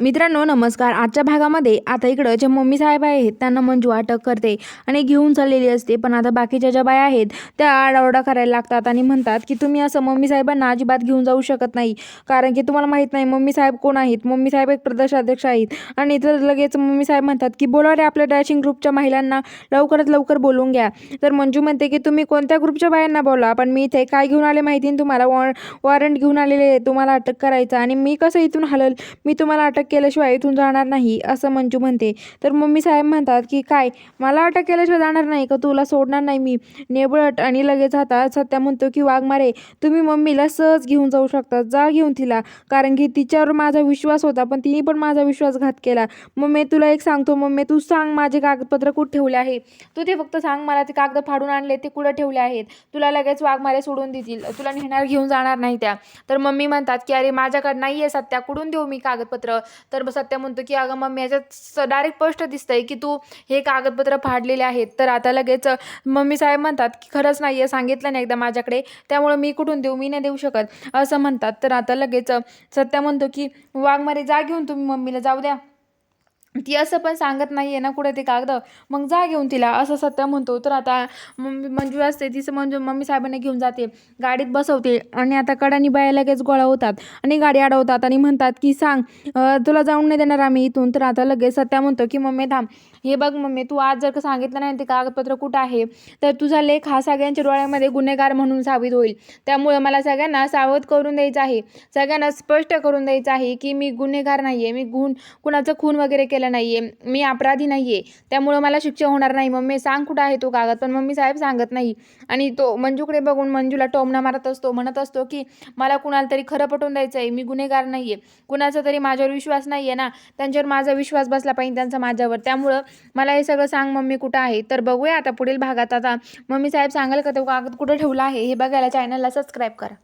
मित्रांनो नमस्कार. आजच्या भागामध्ये आता इकडं जे मम्मी साहेब आहेत त्यांना मंजू अटक करते आणि घेऊन चाललेली असते. पण आता बाकीच्या ज्या बाया आहेत त्या आडाओरडा करायला लागतात आणि म्हणतात की तुम्ही असं मम्मी साहेबांना अजिबात घेऊन जाऊ शकत नाही. कारण की तुम्हाला माहीत नाही मम्मी साहेब कोण आहेत. मम्मी साहेब एक प्रदेशाध्यक्ष आहेत. आणि तर लगेच मम्मी साहेब म्हणतात की बोला रे आपल्या डॅशिंग ग्रुपच्या महिलांना लवकरात लवकर बोलून घ्या. तर मंजू म्हणते की तुम्ही कोणत्या ग्रुपच्या बायांना बोला? पण मी इथे काय घेऊन आले माहिती आहे? तुम्हाला वॉ वॉरंट घेऊन आलेले तुम्हाला अटक करायचं आणि मी कसं इथून हलल? मी तुम्हाला अटक केल्याशिवाय इथून जाणार नाही असं मंजू म्हणते. तर मम्मी साहेब म्हणतात की काय मला अटक केल्याशिवाय जाणार नाही का? तुला सोडणार नाही मी. नेबळट आणि लगेच जाता सत्या म्हणतो की वाघमारे तुम्ही मम्मीला सहज घेऊन जाऊ शकता. जा घेऊन तिला. कारण की तिच्यावर माझा विश्वास होता पण तिने पण माझा विश्वासघात केला. मम्मी तुला एक सांगतो. मम्मी तू सांग माझे कागदपत्र कुठे ठेवले आहे? तू ते फक्त सांग मला ते कागद फाडून आणले ते कुठं ठेवले आहेत? तुला लगेच वाघमारे सोडून देतील. तुला नेणार घेऊन जाणार नाही त्या. तर मम्मी म्हणतात की अरे माझ्याकडे नाही आहे सत्या. कुठून देऊ मी कागदपत्र? तर मग सत्या म्हणतो की अगं मम्मी याच्यात डायरेक्ट स्पष्ट दिसतंय की तू हे कागदपत्र फाडलेले आहेत. तर आता लगेच मम्मी साहेब म्हणतात की खरंच नाही आहे सांगितलं नाही एकदा माझ्याकडे त्यामुळं मी कुठून देऊ मी नाही देऊ शकत. असं म्हणतात. तर आता लगेच सत्या म्हणतो की वाघमारे जा घेऊन तुम्ही मम्मीला जाऊ द्या. ती असं पण सांगत नाही आहे ना कुठे ते कागद. मग जा घेऊन तिला असं सत्य म्हणतो. तर आता मम्मी मंजू असते तिचं मंजू मम्मी साहेबांना घेऊन जाते. गाडीत बसवते आणि आता कडानी बाया लगेच गोळा होतात आणि गाडी अडवतात आणि म्हणतात की सांग तुला जाऊन नाही देणार आम्ही इथून. तर आता लगेच सत्या म्हणतो की मम्मी थांब. हे बघ मम्मी तू आज जर का सांगितलं नाही ते कागदपत्र कुठं आहे तर तुझा लेख हा सगळ्यांच्या डोळ्यामध्ये गुन्हेगार म्हणून साबित होईल. त्यामुळे मला सगळ्यांना सावध करून द्यायचं आहे. सगळ्यांना स्पष्ट करून द्यायचं आहे की मी गुन्हेगार नाही आहे मी गुण कुणाचं खून वगैरे केलं नाही आहे मी अपराधी नाही आहे त्यामुळं मला शिक्षा होणार नाही. मम्मी सांग कुठं आहे तो कागद? पण मम्मी साहेब सांगत नाही. आणि तो मंजूकडे बघून मंजूला टोमणा मारत असतो म्हणत असतो की मला कुणाला तरी खरं पटवून द्यायचं आहे मी गुन्हेगार नाही आहे कुणाचा तरी माझ्यावर विश्वास नाही आहे ना. त्यांच्यावर माझा विश्वास बसला पाहिजे त्यांचा माझ्यावर. त्यामुळं मला हे सगळं सांग मम्मी कुठं आहे? तर बघूया आता पुढील भागात. आता मम्मी साहेब सांगाल का तो कागद कुठं ठेवला आहे? हे बघायला चॅनलला सबस्क्राईब करा.